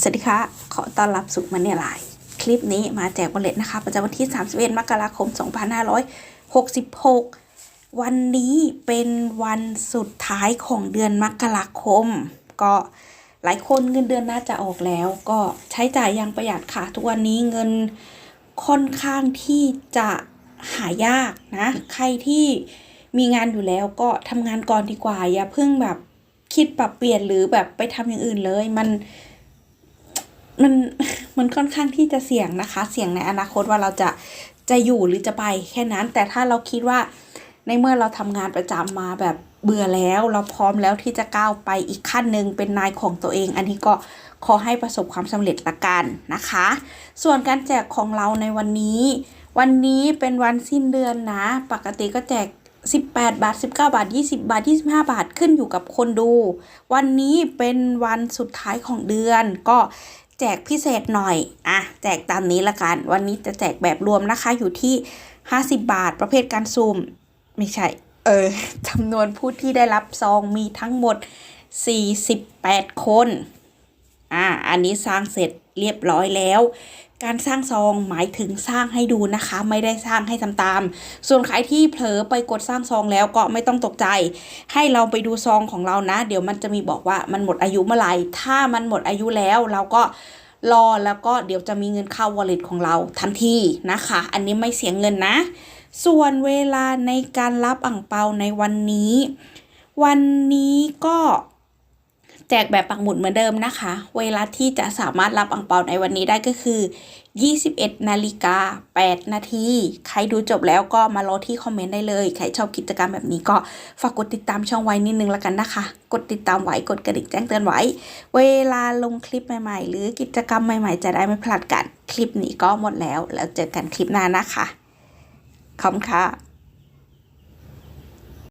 สวัสดีค่ะ ขอต้อนรับสู่มันเนี่ยไลน์คลิปนี้มาแจกวอลเลตนะคะ ประจำวันที่ 31 มกราคม 2566 วันนี้เป็นวันสุดท้ายของเดือนมกราคม ก็หลายคนเงินเดือนน่าจะออกแล้ว ก็ใช้จ่ายอยังประหยัดค่ะ ทุกวันนี้เงินค่อนข้างที่จะหายากนะ ใครที่มีงานอยู่แล้วก็ทำงานก่อนดีกว่า อย่าเพิ่งแบบคิดปรับเปลี่ยนหรือแบบไปทำอย่างอื่นเลย มัน มันมันค่อนข้างที่จะเสี่ยงนะคะ เสี่ยงในอนาคตว่าเราจะจะอยู่หรือจะไปแค่นั้น แต่ถ้าเราคิดว่าในเมื่อเราทำงานประจำมาแบบเบื่อแล้ว เราพร้อมแล้วที่จะก้าวไปอีกขั้นหนึ่งเป็นนายของตัวเอง อันนี้ก็ขอให้ประสบความสำเร็จละกันนะคะ ส่วนการแจกของเราในวันนี้ วันนี้เป็นวันสิ้นเดือนนะ ปกติก็แจก 18 บาท 19 บาท 20 บาท 25 บาทขึ้นอยู่กับคนดู วันนี้เป็นวันสุดท้ายของเดือนก็ แจกพิเศษหน่อย อะ แจกตามนี้ละกัน วันนี้จะแจกแบบรวมนะคะ อยู่ที่ 50 บาท ประเภทการซูม ไม่ใช่ เออจำนวนผู้ที่ได้รับซองมีทั้งหมด 48 คน อ่าอันนี้สร้างเสร็จเรียบร้อยแล้ว การสร้างซองหมายถึงสร้างให้ดูนะคะ ไม่ได้สร้างให้ทำตาม ส่วนใครที่เผลอไปกดสร้างซองแล้วก็ไม่ต้องตกใจ ให้เราไปดูซองของเรานะ เดี๋ยวมันจะมีบอกว่ามันหมดอายุเมื่อไหร่ถ้ามันหมดอายุแล้วเราก็รอแล้วก็เดี๋ยวจะมีเงินเข้า wallet ของเราทันทีนะคะ อันนี้ไม่เสียเงินนะ ส่วนเวลาในการรับอ่างเปาในวันนี้ วันนี้ก็ แจกแบบปักหมุดเหมือนเดิมนะคะ เวลาที่จะสามารถรับอ่างเปาในวันนี้ได้ก็คือ 21 นาฬิกา 8 นาที ใครดูจบแล้วก็มารอที่คอมเมนต์ได้เลย ใครชอบกิจกรรมแบบนี้ก็ฝากกดติดตามช่องไว้นิดนึงละกันนะคะ กดติดตามไว้ กดกระดิ่งแจ้งเตือนไว้ เวลาลงคลิปใหม่ๆ หรือกิจกรรมใหม่ๆ จะได้ไม่พลาดกัน คลิปนี้ก็หมดแล้ว แล้วเจอกันคลิปหน้านะคะ ขอบคุณค่ะ